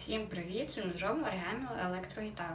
Всім привіт! Сьогодні зробимо оригамі електрогітару.